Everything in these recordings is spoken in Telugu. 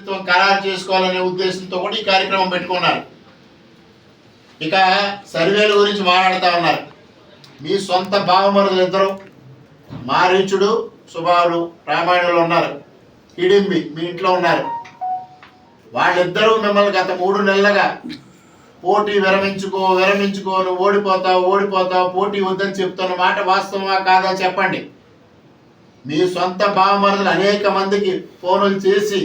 ప్రభుత్వం ఖరారు చేసుకోవాలనే ఉద్దేశంతో కూడా ఈ కార్యక్రమం పెట్టుకున్నారు. ఇక సర్వేల గురించి మాట్లాడుతూ ఉన్నారు. మీ సొంత భావమరులు ఇద్దరు మారీచుడు సుభాలు రామాయణంలో ఉన్నారు. హిడింబి మీ ఇంట్లో ఉన్నారు. వాళ్ళిద్దరూ మిమ్మల్ని గత మూడు నెలలుగా పోటీ విరమించుకో విరమించుకో నువ్వు ఓడిపోతావు ఓడిపోతావు పోటీ వద్దని చెప్తున్న మాట వాస్తవమా కాదా చెప్పండి. మీ సొంత భావమరులు అనేక మందికి ఫోనులు చేసి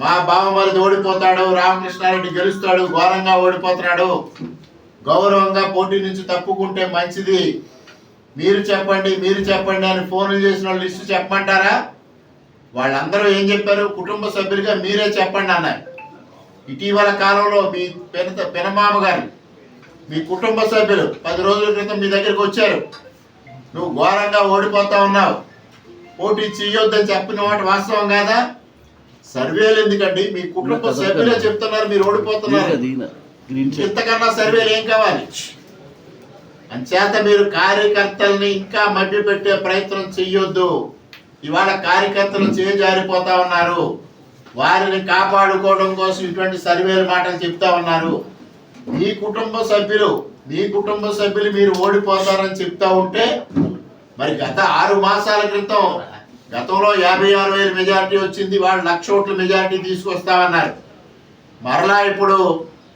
మా బావమరిది ఓడిపోతాడు రామకృష్ణారెడ్డి గెలుస్తాడు ఘోరంగా ఓడిపోతున్నాడు. గౌరవంగా పోటీ నుంచి తప్పుకుంటే మంచిది. మీరు చెప్పండి మీరు చెప్పండి అని ఫోన్లు చేసిన వాళ్ళ లిస్టు చెప్పమంటారా? వాళ్ళందరూ ఏం చెప్పారు? కుటుంబ సభ్యులుగా మీరే చెప్పండి అన్నారు ఇటీవల కాలంలో మీ పెన పెనమామ గారు మీ కుటుంబ సభ్యులు పది రోజుల క్రితం మీ దగ్గరికి వచ్చారు. నువ్వు ఘోరంగా ఓడిపోతా ఉన్నావు. పోటీ చేయొద్దని చెప్పిన మాట వాస్తవం కాదా? సర్వేలు ఎందుకండి? మీ కుటుంబ సభ్యులే చెప్తున్నారు మీరు ఓడిపోతున్నారు. ఇంతకన్నా సర్వేలు ఏం కావాలి? అంచేత మీరు కార్యకర్తల్ని ఇంకా మభ్యపెట్టే ప్రయత్నం చెయ్యొద్దు. ఇవాళ కార్యకర్తలు చేజారిపోతా ఉన్నారు. వారిని కాపాడుకోవడం కోసం ఇటువంటి సర్వేల మాటలు చెప్తా ఉన్నారు. మీ కుటుంబ సభ్యులు మీ కుటుంబ సభ్యులు మీరు ఓడిపోతారని చెప్తా ఉంటే మరి గత ఆరు మాసాల క్రితం గతంలో యాభై ఆరు వేల మెజారిటీ వచ్చింది వాళ్ళు లక్ష ఓట్ల మెజారిటీ తీసుకొస్తామన్నారు. మరలా ఇప్పుడు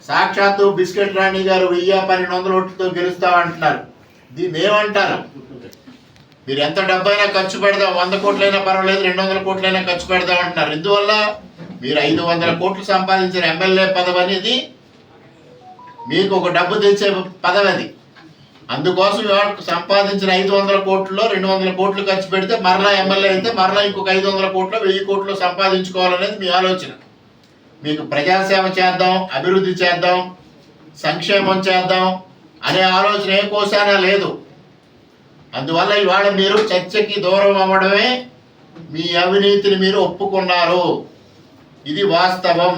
సాక్షాత్తు బిస్కెట్ రాణి గారు వెయ్యి పన్నెండు వందల ఓట్లతో గెలుస్తామంటున్నారు. దీన్ని ఏమంటారు? మీరు ఎంత డబ్బైనా ఖర్చు పెడదాం వంద కోట్లైనా పర్వాలేదు రెండు వందల కోట్లైనా ఖర్చు పెడదాం అంటున్నారు ఇందువల్ల మీరు ఐదు వందల కోట్లు సంపాదించిన ఎమ్మెల్యే పదవి అనేది మీకు ఒక డబ్బు తెచ్చే పదవి అది అందుకోసం సంపాదించిన ఐదు వందల కోట్లలో రెండు వందల కోట్లు ఖర్చు పెడితే మరలా ఎమ్మెల్యే అయితే మరలా ఇంకొక ఐదు వందల కోట్లు వెయ్యి కోట్లు సంపాదించుకోవాలనేది మీ ఆలోచన. మీకు ప్రజాసేవ చేద్దాం అభివృద్ధి చేద్దాం సంక్షేమం చేద్దాం అనే ఆలోచన ఏ కోసానా లేదు. అందువల్ల ఇవాళ మీరు చర్చకి దూరం అవ్వడమే మీ అవినీతిని మీరు ఒప్పుకున్నారు. ఇది వాస్తవం.